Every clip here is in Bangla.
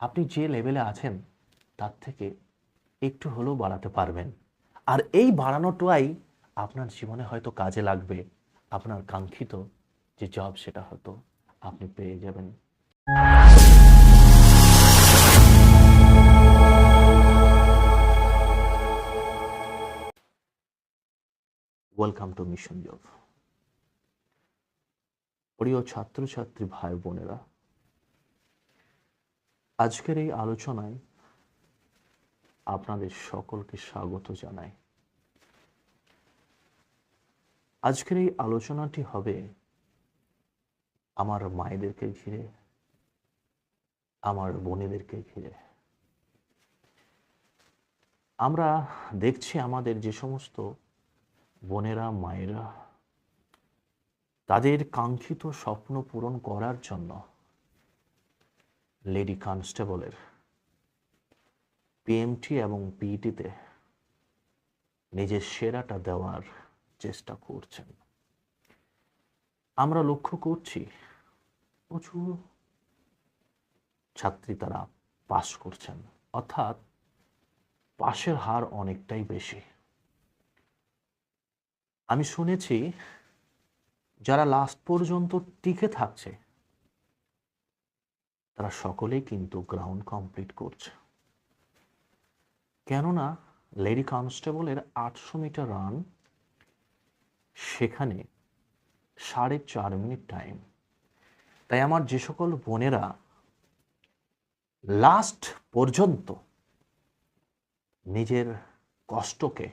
আপনি যে লেভেলে আছেন, তার থেকে একটু হলেও বাড়াতে পারবেন। আর এই বাড়ানোটাই আপনার জীবনে হয়তো কাজে লাগবে। আপনার কাঙ্ক্ষিত যে জব সেটা হয়তো আপনি পেয়ে যাবেন। ওয়েলকাম টু মিশন জব প্রিয় ছাত্রছাত্রী ভাই বোনেরা আজকের এই আলোচনায় আপনাদের সকলকে স্বাগত জানাই। আজকের এই আলোচনাটি হবে আমার মায়েদেরকে ঘিরে, আমার বোনেদেরকে ঘিরে। আমরা দেখছি আমাদের যে সমস্ত বোনেরা, মায়েরা তাদের কাঙ্ক্ষিত স্বপ্ন পূরণ করার জন্য লেডি কনস্টেবলের পিএমটি এবং পিইটিতে নিজের সেরাটা দেওয়ার চেষ্টা করছেন। আমরা লক্ষ্য করছি, প্রচুর ছাত্রী তারা পাশ করছেন। অর্থাৎ পাশের হার অনেকটাই বেশি। আমি শুনেছি, যারা লাস্ট পর্যন্ত টিকে থাকছে তারা সকলেই কিন্তু গ্রাউন্ড কমপ্লিট করছে। কেননা লেডি কনস্টেবলের আটশো মিটার রান সেখানে সাড়ে চার মিনিট টাইম তাই আমার যে সকল বোনেরা লাস্ট পর্যন্ত নিজের কষ্টকে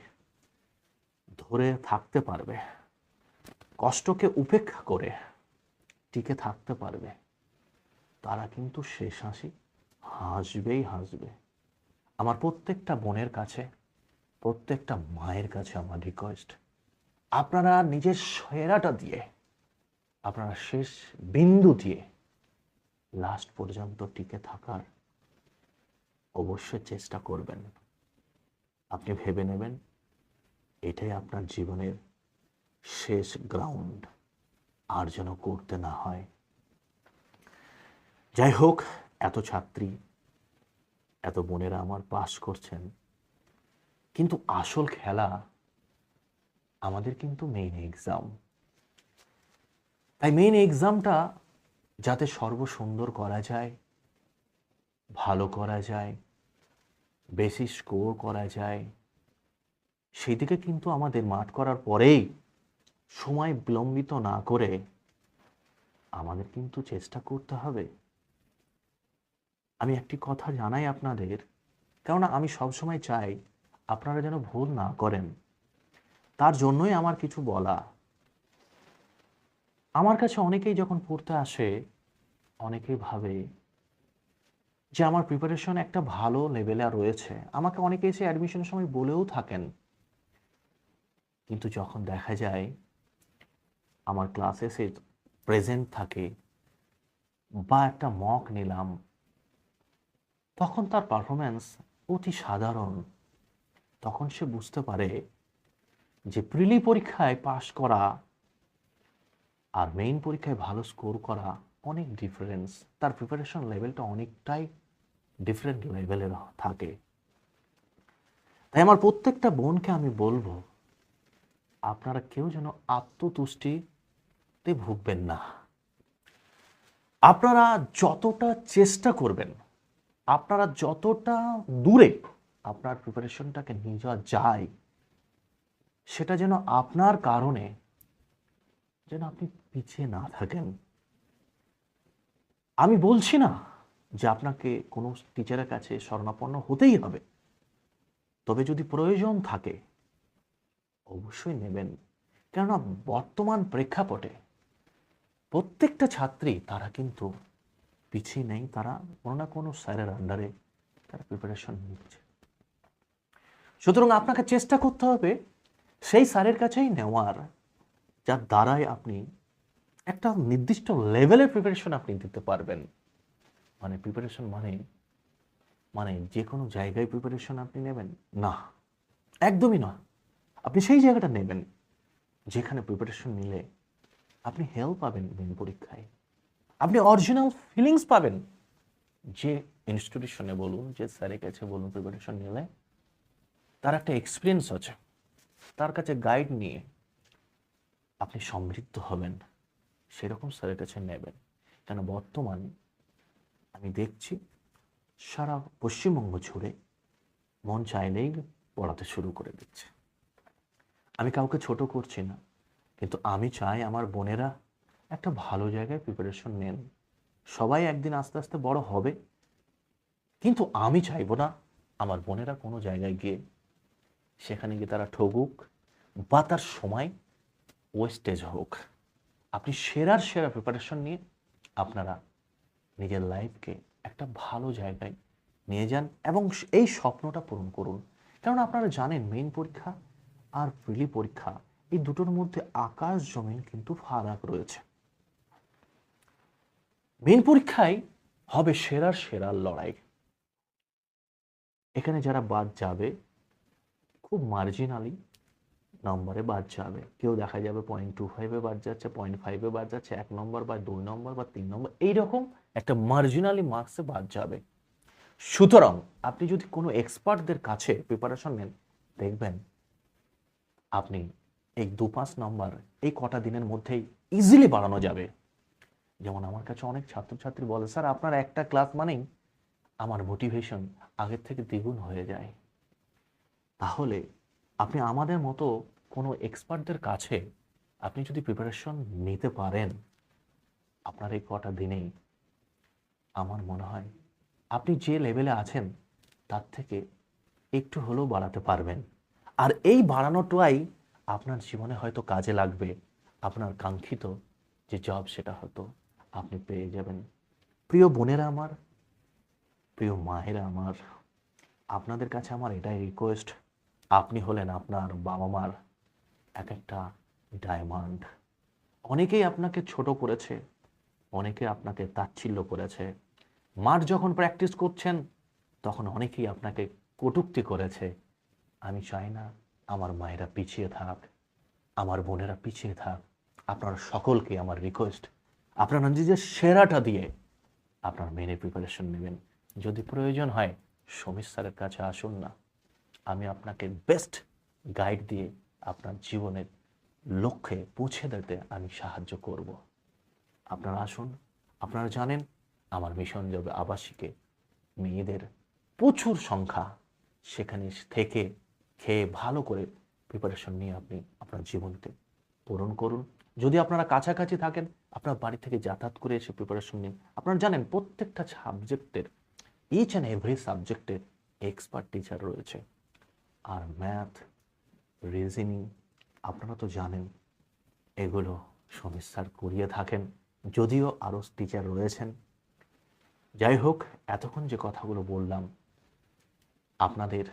ধরে থাকতে পারবে, কষ্টকে উপেক্ষা করে টিকে থাকতে পারবে তারা কিন্তু শেষ হাসি হাসবেই হাসবে। আমার প্রত্যেকটা বোনের কাছে, প্রত্যেকটা মায়ের কাছে আমার রিকোয়েস্ট আপনারা নিজের সেরাটা দিয়ে, আপনারা শেষ বিন্দু দিয়ে লাস্ট পর্যন্ত টিকে থাকার অবশ্যই চেষ্টা করবেন। আপনি ভেবে নেবেন, এটাই আপনার জীবনের শেষ গ্রাউন্ড আর যেন করতে না হয় যাই হোক এত ছাত্রী, এত বোনেরা আমার পাস করছেন, কিন্তু আসল খেলা আমাদের কিন্তু মেইন এক্সাম তাই মেইন এক্সামটা যাতে সর্বসুন্দর করা যায়, ভালো করা যায়, বেশি স্কোর করা যায়, সেদিকে কিন্তু আমাদের মাঠ করার পরেই সময় বিলম্বিত না করে আমাদের কিন্তু চেষ্টা করতে হবে। আমি একটি কথা জানাই আপনাদের, কেননা আমি সবসময় চাই আপনারা যেন ভুল না করেন। তার জন্যই আমার কিছু বলা। আমার কাছে অনেকেই যখন পড়তে আসে, অনেকেই ভাবে যে আমার প্রিপারেশন একটা ভালো লেভেলে রয়েছে। আমাকে অনেকে এসে অ্যাডমিশনের সময় বলেও থাকেন। কিন্তু যখন দেখা যায়, আমার ক্লাসে সে প্রেজেন্ট থাকে, বা একটা মক নিলাম তখন তার পারফরম্যান্স অতি সাধারণ। তখন সে বুঝতে পারে যে প্রিলি পরীক্ষায় পাশ করা আর মেইন পরীক্ষায় ভালো স্কোর করা অনেক ডিফারেন্স তার প্রিপারেশন লেভেলটা অনেকটাই ডিফারেন্ট লেভেলের থাকে। তাই আমার প্রত্যেকটা বোনকে আমি বলব, আপনারা কেউ যেন আত্মতুষ্টিতে ভুগবেন না। আপনারা যতটা চেষ্টা করবেন আপনারা যতটা দূরে আপনার প্রিপারেশনটাকে নিয়ে যাওয়া যায়, সেটা যেন আপনার কারণে যেন আপনি পিছিয়ে না থাকেন। আমি বলছি না যে আপনাকে কোনো টিচারের কাছে শরণাপন্ন হতেই হবে, তবে যদি প্রয়োজন থাকে, অবশ্যই নেবেন। কেননা বর্তমান প্রেক্ষাপটে প্রত্যেকটা ছাত্রী তারা কিন্তু পিছিয়ে নেই, তারা কোনো না কোনো স্যারের আন্ডারে তারা প্রিপারেশন নিচ্ছে। সুতরাং আপনাকে চেষ্টা করতে হবে সেই স্যারের কাছেই নেওয়ার, যার দ্বারাই আপনি একটা নির্দিষ্ট লেভেলের প্রিপারেশন আপনি দিতে পারবেন। মানে প্রিপারেশন মানে মানে যে কোনো জায়গায় প্রিপারেশন আপনি নেবেন? না, একদমই না। আপনি সেই জায়গাটা নেবেন, যেখানে প্রিপারেশন নিলে আপনি হেল্প পাবেন মেন পরীক্ষায়। আপনি অরিজিনাল ফিলিংস পাবেন। যে ইনস্টিটিউশনে বলুন, যে স্যারের কাছে বলুন প্রিপারেশন নিলে তার একটা এক্সপিরিয়েন্স আছে। তার কাছে গাইড নিয়ে আপনি সমৃদ্ধ হবেন, সেরকম স্যারের কাছে নেবেন। কেন বর্তমান আমি দেখছি, সারা পশ্চিমবঙ্গ জুড়ে মন চাইলেই পড়াতে শুরু করে দিচ্ছে। আমি কাউকে ছোট করছি না, কিন্তু আমি চাই আমার বোনেরা একটা ভালো জায়গায় প্রিপারেশন নেন। সবাই একদিন আস্তে আস্তে বড় হবে। কিন্তু আমি চাইব না আমার বোনেরা কোনো জায়গায় গিয়ে সেখানে গিয়ে তারা ঠগুক বা তার সময় ওয়েস্টেজ হোক। আপনি সেরার সেরা প্রিপারেশন নিয়ে আপনারা নিজের লাইফকে একটা ভালো জায়গায় নিয়ে যান এবং এই স্বপ্নটা পূরণ করুন। কারণ আপনারা জানেন মেইন পরীক্ষা আর প্রিলি পরীক্ষা এই দুটোর মধ্যে আকাশ জমিন কিন্তু ফারাক রয়েছে। মেইন পরীক্ষায় হবে সেরার সেরার লড়াই। এখানে যারা বাদ যাবে, খুব মার্জিনালি নম্বরে বাদ যাবে। কেউ দেখা যাবে পয়েন্ট টু ফাইভে বাদ যাচ্ছে পয়েন্ট ফাইভে বাদ যাচ্ছে, এক নম্বর বা দুই নম্বর বা তিন নম্বর এইরকম একটা মার্জিনালি মার্কসে বাদ যাবে। সুতরাং আপনি যদি কোনো এক্সপার্টদের কাছে প্রিপারেশন নেন, দেখবেন আপনি এই দু পাঁচ নম্বর এই কটা দিনের মধ্যেই ইজিলি বাড়ানো যাবে। যেমন আমার কাছে অনেক ছাত্রছাত্রী বলে, স্যার, আপনার একটা ক্লাস মানেই আমার মোটিভেশন আগের থেকে দ্বিগুণ হয়ে যায়। তাহলে আপনি আমাদের মতো কোনো এক্সপার্টদের কাছে আপনি যদি প্রিপারেশন নিতে পারেন, আপনার এই কটা দিনেই আমার মনে হয় আপনি যে লেভেলে আছেন, তার থেকে একটু হলেও বাড়াতে পারবেন। আর এই বাড়ানোটাই আপনার জীবনে হয়তো কাজে লাগবে, আপনার কাঙ্ক্ষিত যে জব সেটা হয়তো। আপনি পেয়ে যাবেন। প্রিয় বোনেরা আমার, প্রিয় মায়েরা আমার, আপনাদের কাছে আমার এটাই রিকোয়েস্ট আপনি হলেন আপনার বাবা মার এক একটা ডায়মন্ড অনেকেই আপনাকে ছোট করেছে, অনেকে আপনাকে তাচ্ছিল্য করেছে। মাঠ যখন প্র্যাকটিস করছেন, তখন অনেকেই আপনাকে কটুক্তি করেছে। আমি চাই না আমার মায়েরা পিছিয়ে থাক, আমার বোনেরা পিছিয়ে থাক, আপনার সকলকে আমার রিকোয়েস্ট আপনারা নিজের সেরাটা দিয়ে আপনার মেনে প্রিপারেশন নেবেন। যদি প্রয়োজন হয়, সমীর স্যারের কাছে আসুন না। আমি আপনাকে বেস্ট গাইড দিয়ে আপনার জীবনের লক্ষ্যে পৌঁছে দিতে আমি সাহায্য করব। আপনারা আসুন, আপনারা জানেন, আমার মিশন যাবে আবাসিকে মেয়েদের প্রচুর সংখ্যা সেখানে থেকে খেয়ে ভালো করে প্রিপারেশন নিয়ে আপনি আপনার জীবনকে পূরণ করুন। যদি আপনারা কাছাকাছি থাকেন, আপনার বাড়ি থেকে যাতায়াত করে এসে প্রিপারেশন নিন। আপনারা জানেন প্রত্যেকটা সাবজেক্টের ইচ অ্যান্ড এভরি সাবজেক্টের এক্সপার্ট টিচার রয়েছে। আর ম্যাথ রিজনিং আপনারা তো জানেন, এগুলো সমীর স্যার করিয়ে থাকেন। যদিও আরও টিচার রয়েছেন। যাই হোক, এতক্ষণ যে কথাগুলো বললাম, আপনাদের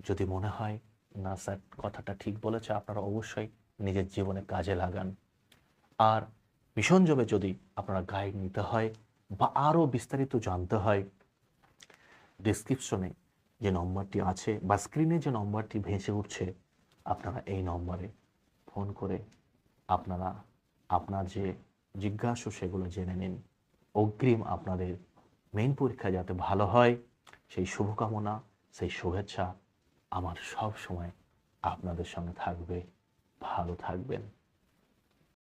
যদি মনে হয় না স্যার কথাটা ঠিক বলেছে, আপনারা অবশ্যই নিজের জীবনে কাজে লাগান। আর মিশন জবে যদি আপনারা গাইড নিতে হয় বা আরও বিস্তারিত জানতে হয় ডিসক্রিপশনে যে নম্বরটি আছে বা স্ক্রিনে যে নম্বরটি ভেসে উঠছে, আপনারা এই নম্বরে ফোন করে আপনারা আপনার যে জিজ্ঞাসা, সেগুলো জেনে নিন। অগ্রিম আপনাদের মেইন পরীক্ষা যাতে ভালো হয়, সেই শুভকামনা, সেই শুভেচ্ছা আমার সব সময় আপনাদের সঙ্গে থাকবে। ভালো থাকবেন।